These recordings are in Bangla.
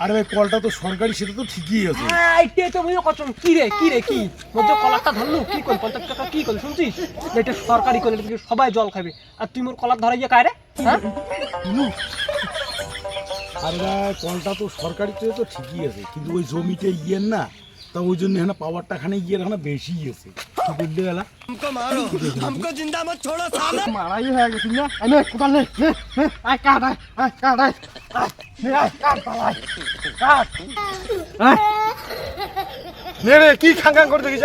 আরে ভাই কলটা তো সরকারি সেটা তো ঠিকই আছে। আইটে তো মুইও কচম কি রে কি রে কি? মধ্যে কলারটা ধরলু কি কল পঞ্চাশ টাকা কি কল শুনছিস? এটা সরকারি কল এটা সবাই জল খাবে। আর তুই মোর কলার ধরাইয়া কায় রে হ্যাঁ? আরে ভাই কলটা তো সরকারি তো তো ঠিকই আছে কিন্তু ওই জমিতে ইয়ের না তা ওই জন্য এখানে পাওয়ারটা খানে ইয়ের এখানে বেশি আছে। কি বলতে গেলা এনে কোথাও নেই নে নে আয় কাট আয় আয় কাট আয় আয়, নে আয় কাট পালাই কাট আয় নে রে কি করে দেখিস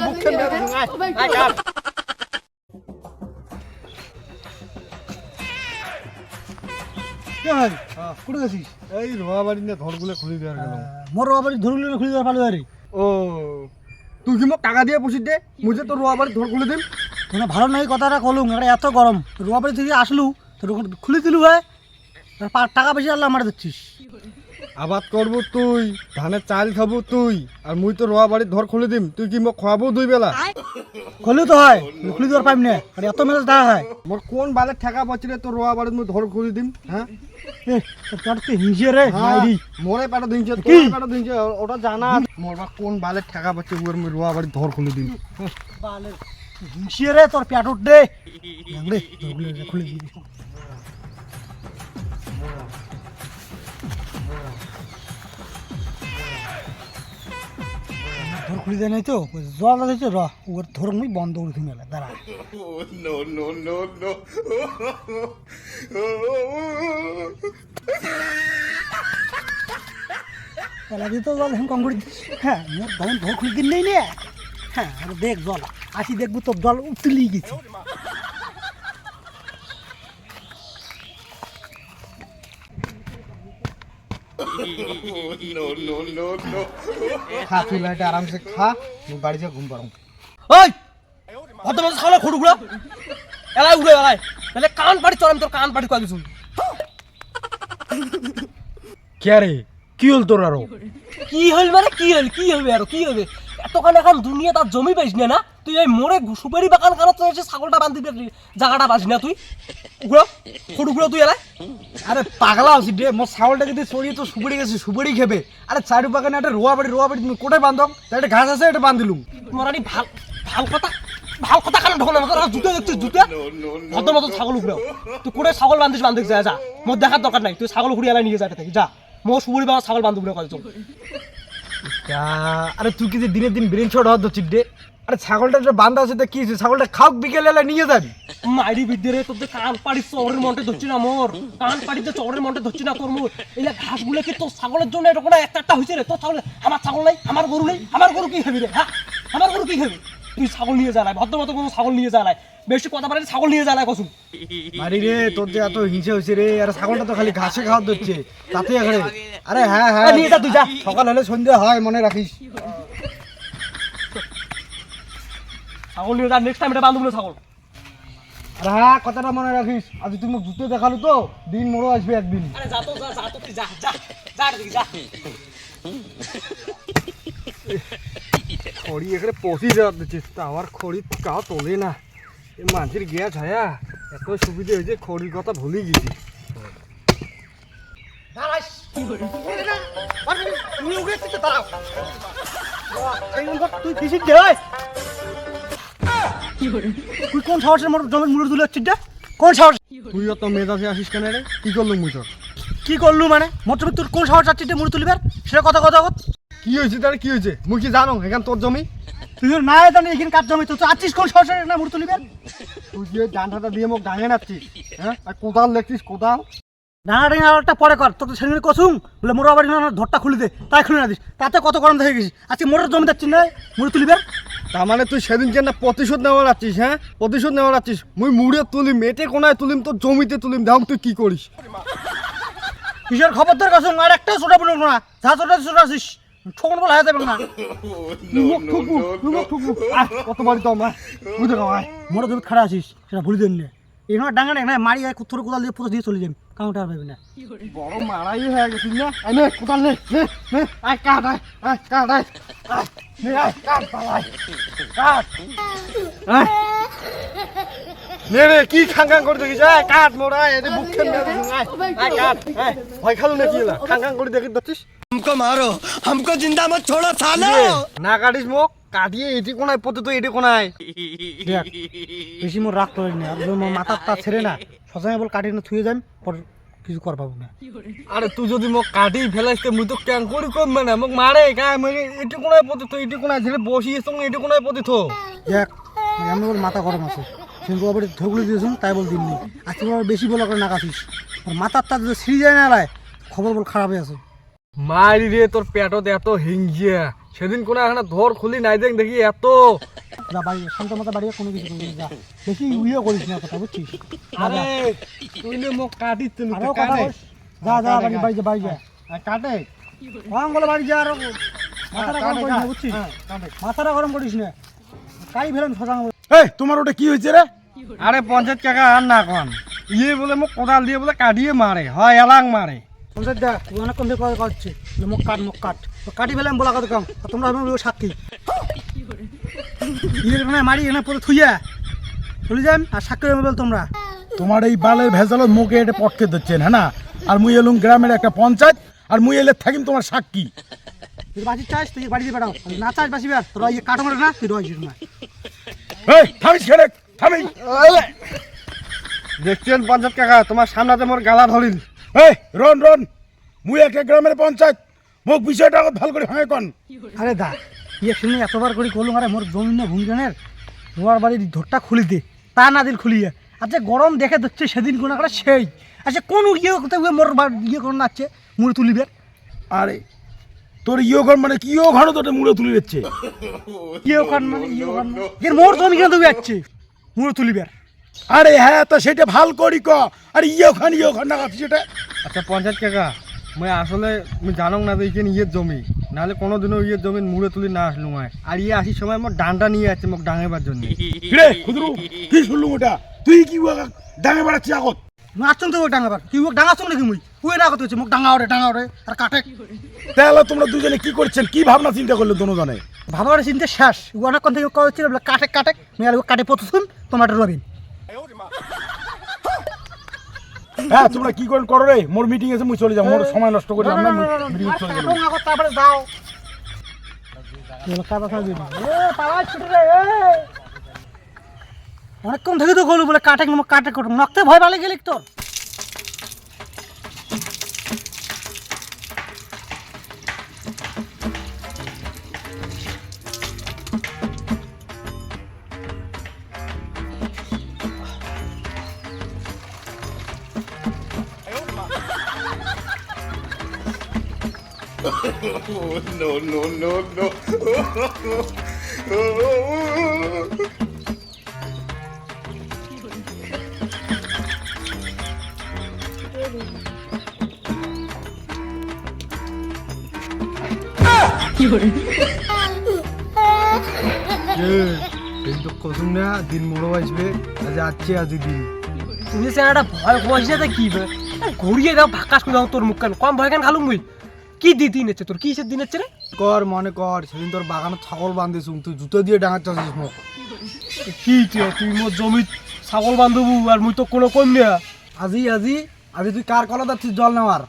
বুক খেয়ে কোথায় এই রোয়া বাড়ি নিয়ে ধরগুলো খুলে দেওয়ার গেল মোর বাড়ি ধরুন খুলে দেওয়ার আরে ও তুই কি মোক টাকা দিয়ে পুষি দে? মুঝে তো রোয়া বাড়ি ধর খুলে দিন তোমরা ভালো নাই কথাটা কলুম। এটা এত গরম রোয়া বাড়ি থেকে আসলু ওখানে খুলে দিলু আর পা- টাকা বেশি আল্লাহ আমার দিচ্ছিস। আবাদ করব তুই ধানের চাল খাব তুই আর মুই তো রোয়া বাড়ি ধর খুলে দিম তুই কি মোক খাওয়াবো দুই বেলা? খুলে তো হয় খুলে দেওয়ার পাইম না আর এত মেজাজ দেখা হয়। মোর কোন বালের ঠেকা বছরে তো রোয়া বাড়ি মুই ধর খুলে দিম হ্যাঁ তোর তো হিংসে রে মোরে পাটা দিনছে? তোর পাটা দিনছে ওটা জানা মোর বা কোন বালের ঠেকা পাচ্ছে ওর মুই রোয়া বাড়ি ধর খুলে দিম। হিংসে রে তোর পেট উঠে রে খুলে দে, খুলে দিবি খুলে দেয় নাই তো জল আছে র ওর ধর মুই বন্ধ করে তুমি দাঁড়া। এলাকি তো জল এখন কম করে দিস। হ্যাঁ মোর তখন ধর খুলে দিন নেই নে। হ্যাঁ আর দেখ জল আসি দেখব তোর জল উতলি গেছে। খা তুই লাইটে আরামসে খা আমি বাড়ি যা ঘুম পারো ওই অত মাছ খাওয়া খড়ুগুলো এলাই উড়ে এলাই। তাহলে কান পাড়ি চড়াম তোর কান পাড়ি কয়ে দিছুন কে রে? কি হল তোর আরও? কি হল মানে কি হল? কি হবে আরও? কি হবে? এতখানে এখন দুনিয়া তার জমি পাইস না না? তুই এই মোড়ে সুপারি বাগান কারও তুই এসে ছাগলটা বান্ধি দিবি জায়গাটা বাজি না তুই। উগুলো খড়ুগুলো তুই এলাই আরে পাগলা আছি রে মোর ছাগলটা যদি চড়িয়ে তো সুপারি গেছে সুপারি খেবে। আরে চারি বাগানে একটা রোয়া বাড়ি রোয়া বাড়ি তুমি কোটায় বান্ধব একটা ঘাস আছে এটা বান্ধিলুম মরানি ভালো ভালো কথা ভালো কথা কারণ ঢোকন আমাকে? জুতো দেখছিস জুতো। ভদ্র মতো ছাগল উগড়াও তুই করে ছাগল বান্ধিস বান্ধিস যা যা। মোর দেখার দরকার নাই। তুই ছাগল ঘুরিয়ে এলাই নিয়ে যা থেকে যা। মোর সুপুরি বাবা ছাগল বান্ধব করে চল আরে তুই কি যে দিনের দিন ব্রেন শট হওয়া চিড্ডে আরে ছাগলটা যে বান্ধা আছে, তা কি হয়েছে? ছাগলটা খাওক বিকেলে এলে নিয়ে যাবি। মাইরি বিদ্যে তোর যে কান পাড়ি চরের মন্টে ধরছি না মোর। কান পাড়িতে চরের মন্টে ধরছি না তোর মোর। ঘাস ঘাসগুলো কি তোর ছাগলের জন্য এরকম একটা একটা হয়েছে রে। তোর ছাগল আমার ছাগল নাই, আমার গরু নাই, আমার গরু কি খাবি রে? হ্যাঁ? আমার গরু কি খাবি? তুই ছাগল নিয়ে জ্বালাই ভদ্র মতো কোনো ছাগল নিয়ে জ্বালাই বেশি কথা পারে ছাগল নিয়ে জ্বালাই কসুম। আরে রে তোর যে এত হিংসে হয়েছে রে আরে ছাগলটা তো খালি ঘাসে খাওয়ার দচ্ছে তাতে এখানে আরে হ্যাঁ হ্যাঁ। নিয়ে যা তুই যা। সকাল হলে সন্ধ্যা হয় মনে রাখিস। ছাগল নিয়ে যা নেক্সট টাইম এটা বান্ধব ছাগল। আরে হ্যাঁ কথাটা মনে রাখিস। আজ তুমি মোক জুতো দেখাল তো দিন মোড়ো আসবে একদিন। আরে যা তো যা যা তো তুই যা যা যা যা। খড়ি এখানে পচি যাওয়ার দিচ্ছিস তা আমার খড়ি কাউ তোলে না। এই মাঝির গিয়া ছায়া এত সুবিধা হয়েছে খড়ির কথা ভুলে গেছি। তুই কিসির দে তুই কোন সাহসের মোটর জমির মুড়ে তুলে হচ্ছিস রে? কোন সাহস? তুই অত মেজাজে আসিস কেন রে? কি করল মুই তোর? কি করলু মানে? মোটর তোর কোন সাহস যাচ্ছিস মুড়ে তুলিবার? সেটা কথা কথা কি হয়েছে তার কি হয়েছে? মুই কি জানো? এখান তোর জমি? তুই না জানি এখানে কাজ জমি? তো আছিস কোন সাহসের না মুড়ে তুলিবার তুই ওই ডান্ডাটা দিয়ে মোক ডাঙে নাচ্ছিস হ্যাঁ? আর কোদাল লেখছিস কোদাল? ডাঙা ডাঙা আরেকটা পরে কর তোর তো সেদিন কসুম। বলে মোড় আবার না ধরটা খুলে দে তাই খুলে না দিস। তাতে কত গরম দেখে গেছিস? আজকে মোটর জমি যাচ্ছিস না? মুড়ে তুলিবার তার মানে তুই সেদিন কেন প্রতিশোধ নেওয়া যাচ্ছিস হ্যাঁ? প্রতিশোধ নেওয়া যাচ্ছিস মুই মুড়ে তুলিম মেটে কোনায় তুলিম তোর জমিতে তুলিম। দেখ তুই কি করিস। কিসের খবরদার কসুম? আর একটা ছোটা পড়ব না যা ছোটা ছোটা আছিস। ঠোকন বলা হয়ে যাবে না। মুখ তুই মুখ ঠুকবু কত বাড়ি তো আমার। বুঝে খাও আয়। মোটর জমি খাড়া আছিস সেটা ভুলে দেন না। এখানে ডাঙা না মারি আয় কুত্তর কোদাল দিয়ে পুরো দিয়ে চলে যাবি। কাউন্টার আর পাবি না। বড় মারাই হয়ে গেছিস না। নে কোদাল নে নে নে। আয় কাট আয় আয় কাট আয় আয়। নে আয় কাট পালাই কাট। আয়। নে রে কি খাং খাং করে দেখিস আয় কাট মোরা এতে বুক খেল না দিস আয় আয় কাট আয় ভয় খালু নাকি এলা খাং খাং করে দেখি দছিস हमको मारो हमको जिंदा मत छोड़ो सालो না কাটিস মোক কাটিয়ে এটি কোনায় পথে তো এটি কোনায় দেখ বেশি মোর রাগ করিস না একদম মোর মাথার তা ছেড়ে না সজায় বল কাটি না থুয়ে যান পর কিছু কর পাবো না আরে তুই যদি মোক কাটি ফেলাইস তে মুই তো ক্যাং করি কম মানে মোক মারে গায় মানে এটি কোনায় পথে তো এটি কোনায় ছেড়ে বসিয়ে সঙ্গে এটি কোনায় পথে তো দেখ আমি বল মাথা গরম আছে সেগুলো আবার দিয়েছুন তাই বল দিননি। আজকে আবার বেশি বলা করে নাকাছিস আর মাথার তার যদি সিঁড়ি যায় না লাই খবর বল খারাপ হয়ে আছে। মারি রে তোর পেটত এত হিংজিয়া সেদিন কোন এখানে ধর খুলি নাই দেখ দেখি এত। যা বাড়ি শান্ত মাথা বাড়িয়ে কোনো কিছু করবি না, যা। বেশি ইয়ে করিস না কথা বুঝছিস? আরে তুই নে মোক কাটি তুই আরও কথা। যা যা বাড়ি বাড়ি যা বাড়ি যা। কাটে। ওয়াং বলে বাড়ি যা আর মাথাটা গরম করিস না বুঝছিস? মাথাটা গরম করিস না। কাই ফেলেন সজাং এই তোমার ওটা কি হয়েছে রে? আরে পঞ্চায়েত কাকা আর না কন। ইয়ে বলে মোক কোদাল দিয়ে বলে কাটিয়ে মারে হয় এলাং মারে। পঞ্চায়েত দা তুই অনেক কম থেকে করছে মুখ কাট মুখ কাট। তো কাটি ফেলাম বলা কথা কম। তোমরা আমি বলব সাক্ষী। ইয়ে মানে মারি এনে পরে থুইয়া। চলে যান আর সাক্ষী হবে বল তোমরা। তোমার এই বালের ভেজালত মুখে এটা পটকে দিচ্ছেন হ্যাঁ না? আর মুই এলুম গ্রামের একটা পঞ্চায়েত আর মুই এলে থাকিম তোমার সাক্ষী। তুই বাসি চাস তুই বাড়িতে বেড়াও। না চাস বাসি বেড় তোরা ইয়ে কাটো মারে না তুই রয়েছিস না। এই থামিস খেলে থামিস। দেখছেন পঞ্চায়েত কাকা তোমার সামনাতে মোর গালা ধরিল। এই রন রন মুই একটা গ্রামের পঞ্চায়েত। মোক বিষয়টা আগত ভালো করে ভাঙে কন। আরে দা ইয়ে শুনে এতবার করে করলুম আরে মোর জমিন না ভূমিজনের তোমার বাড়ির ধরটা খুলি দে তা না দিল খুলিয়ে। যে গরম দেখে দিচ্ছে সেদিন কোন করে সেই। আচ্ছা কোন ইয়ে কোথায় মোর ইয়ে করে নাচছে মুড়ে তুলিবে? আরে তোর ইয়ে ঘর মানে কি ইয়ে ঘর তোর মুড়ে তুলে দিচ্ছে ইয়ে মানে ইয়ে মানে এর মোর জমি কেন তুমি যাচ্ছে? মুড়ে তুলিবে আরে হ্যাঁ তা সেটা ভালো করি ক। আরে ইয়ে ওখান ইয়ে ওখান না কথা সেটা। আচ্ছা পঞ্চায়েত কাকা মই আসলে মুই জানক না দেখি ইয়ের জমি। নাহলে কোনোদিনও ইয়ের জমি মুড়ে তুলি না আসলুম হয় আর ইয়ে আসির সময় মোর ডান্ডা নিয়ে যাচ্ছে মোক ডাঙেবার জন্য। কিরে খুদরু কি শুনলুম ওটা তুই কি ডাঙে বেড়াচ্ছি আগত? নাচন তো ডাঙাবার তুই ওক ডাঙাচন নাকি মুই? না কথা হচ্ছে মোক ডাঙা ওরে ডাঙা ওরে। আর কাটে তাহলে তোমরা দুজনে কি করছেন? কি ভাবনা চিন্তা করলে দুজনে? ভাবার চিন্তা শেষ। ও অনেক থেকে করেছিল বলে কাটে কাটে মেয়াল কাটে পথুন তোমার রবিন। হ্যাঁ তোমরা কি করেন? করো রে। মোর মিটিং আছে মুই চলে যাও মোর সময় নষ্ট করে আমরা মিটিং চলে যাব। তারপরে যাও। অনেকক্ষণ থেকে তো গলু বলে কাটে কাটে কট নকতে ভয় ভালো গেলি তোর। কিন্তু কসুম না দিন মোড়ো আসবে আজ আছে আজ দিন তুমি চেহারাটা ভয় বসে তা কি ঘুরিয়ে দাও ভাকাস করে দাও তোর মুখ কেন কম ভয় কেন খালুম মুই কি দি দিন হচ্ছে তোর কিসের দিন হচ্ছে রে কর মনে কর সেদিন তোর বাগানে ছাগল বান্ধিস তুই জুতো দিয়ে ডাঙাচ্ছিস মোক কি তুই তুই মোর জমি ছাগল বান্ধবু আর মুই তো কোনো কম না আজি আজি আজি তুই কার কলা যাচ্ছিস জল নেওয়ার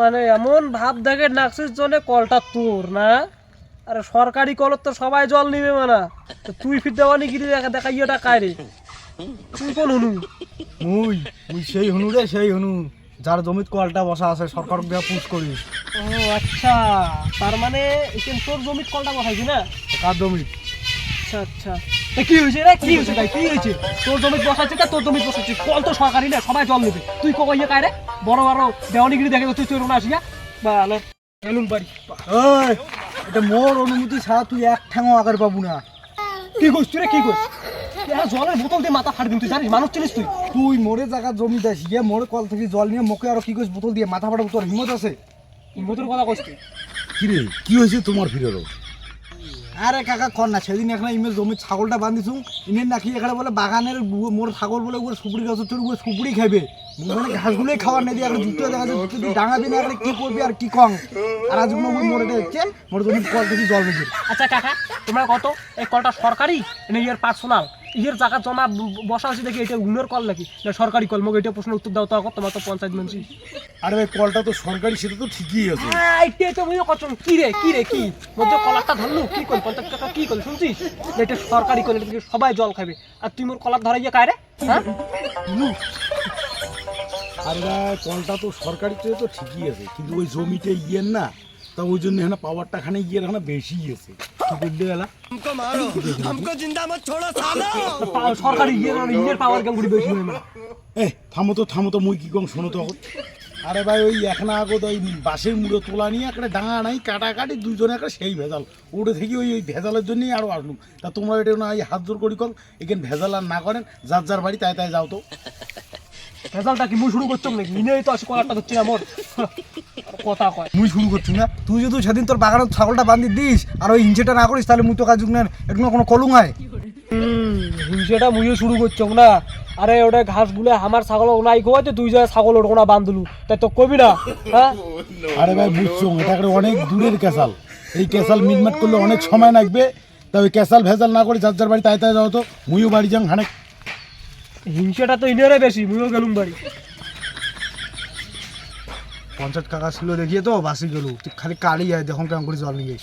মানে এমন ভাব দেখে নাকশিস জনে কলটা তোর না? আরে সরকারি কলত তো সবাই জল নিবে মানা। তুই ফির দেওয়ানি গিরি দেখা দেখা ইয়েটা কায় রে? তুই কোন হুনু? মুই মুই সেই হনু রে সেই হনু। যার জমিত কলটা বসা আছে সরকার দেওয়া পুষ করিস ও আচ্ছা। তার মানে এখানে তোর জমিত কলটা বসাইছি না? কার জমিত? আচ্ছা আচ্ছা। কি হয়েছে রে? কি হয়েছে তাই কি হয়েছে? তোর জমিত বসাচ্ছে তোর জমিত বসাচ্ছে কল তো সরকারি না সবাই জল নেবে। তুই কো ইয়ে কায় রে? বড় বড় দেওয়ানিগিরি দেখে তুই না আসিয়া বালে এলুম বাড়ি। ওই এটা মোর অনুমতি ছাড়া তুই এক ঠ্যাঙও আগার পাবো না। কি করছিস তুই রে কি এরা জলের বোতল দিয়ে মাথা ফাটবি তুই জানিস? মানুষ চিনিস তুই? তুই মোরে জায়গা জমি দাস গিয়ে মোরে কল থেকে জল নিয়ে মুখে আরও কি করিস বোতল দিয়ে মাথা ফাটাবো তোর হিম্মত আছে? বোতল কথা কইস তুই। কি রে কি হয়েছে তোমার ফিরেরও? আরে কাকা, কর না, সেদিন এখানে ইমে জমির ছাগলটা বান্ধিছু ইনে নাকি এখানে বলে বাগানের মোর ছাগল বলে ওর সুপুরি গাছ তোর ওর সুপুরি খাবে। মানে ঘাসগুলোই খাওয়ার নেই আর জুতো দেখা যায় যদি তুই ডাঙাবি না এখানে কি করবি আর কি কং আর আজ কোনো মোরে হচ্ছে মোর জমির কল থেকে জল বেশি আচ্ছা কাকা, তোমার কত? এই কলটা সরকারি, না ইয়ার পার্সোনাল? ইয়ের জায়গা জমা বসা আছে দেখি এটা উন্নর কল নাকি না সরকারি কল মোক এটা প্রশ্ন উত্তর দাও তো তোমার তো পঞ্চায়েত মানছি আরে ভাই কলটা তো সরকারি সেটা তো ঠিকই আছে। হ্যাঁ এইটাই তো মুইও কচম কি রে কি রে কি? মধ্যে কলারটা ধরলু কি কল পঞ্চাশ টাকা কি কল শুনছিস? এটা সরকারি কল এটা সবাই জল খাবে। আর তুই মোর কলার ধরাইয়া কায় রে? হ্যাঁ? আরে ভাই কলটা তো সরকারি তো ঠিকই আছে কিন্তু ওই জমিতে ইয়ের না তা ওই জন্য এখানে পাওয়ারটা খানে ইয়ের এখানে বেশি আছে। কি বললে গেলা हमको मारो हमको जिंदा मत छोड़ो सालो পা- সরকারি ইয়ে ইয়ের পাওয়ার গাঙ্গুড়ি বেশি হয় না এ থামো তো থামো তো মুই কি কম শোনো তো এখন। আরে ভাই ওই এখন আগত ওই বাঁশের মুড়ো তোলা নিয়ে একটা ডাঙা নাই কাটাকাটি দুজনে একটা সেই ভেজাল ওটা থেকে ওই ওই ভেজালের জন্যই আরও আসলুম তা তোমরা এটা না এই হাত জোর করি কম এখানে ভেজাল আর না করেন যার যার বাড়ি তাই তাই যাও তো রেজাল্টটা কি? মুই শুরু করছ নাকি? তো আছে কলারটা ধরছি না মোর। আর কথা কয়। মুই শুরু করছি না। তুই যদি সেদিন তোর বাগানের ছাগলটা বান্ধি দিস আর ওই ইঞ্চিটা না করিস তাহলে মুই তো কাজ একটু কোনো কলুং হয়? হিংসেটা মুইও শুরু করছ না। আরে ওটা ঘাসগুলো আমার ছাগল নাই গোয়াতে তুই যা ছাগল ওটা কোনো বান্ধলু তাই তো কবি না? হ্যাঁ? আরে ভাই বুঝছ এটা অনেক দূরের ক্যাসাল। এই ক্যাসাল মিটমাট করলে অনেক সময় লাগবে। তা ওই ক্যাসাল ভেজাল না করে যার যার বাড়ি তাই তাই যাও তো। মুইও বাড়ি যাং হানে হিংসেটা তো ইনারে বেশি, মুইও গেলুম বাড়ি। পঞ্চাশ টাকা ছিল দেখিয়ে তো, বাসি গেল তুই খালি কালি যায় দেখুন কেমন করে জল নিয়ে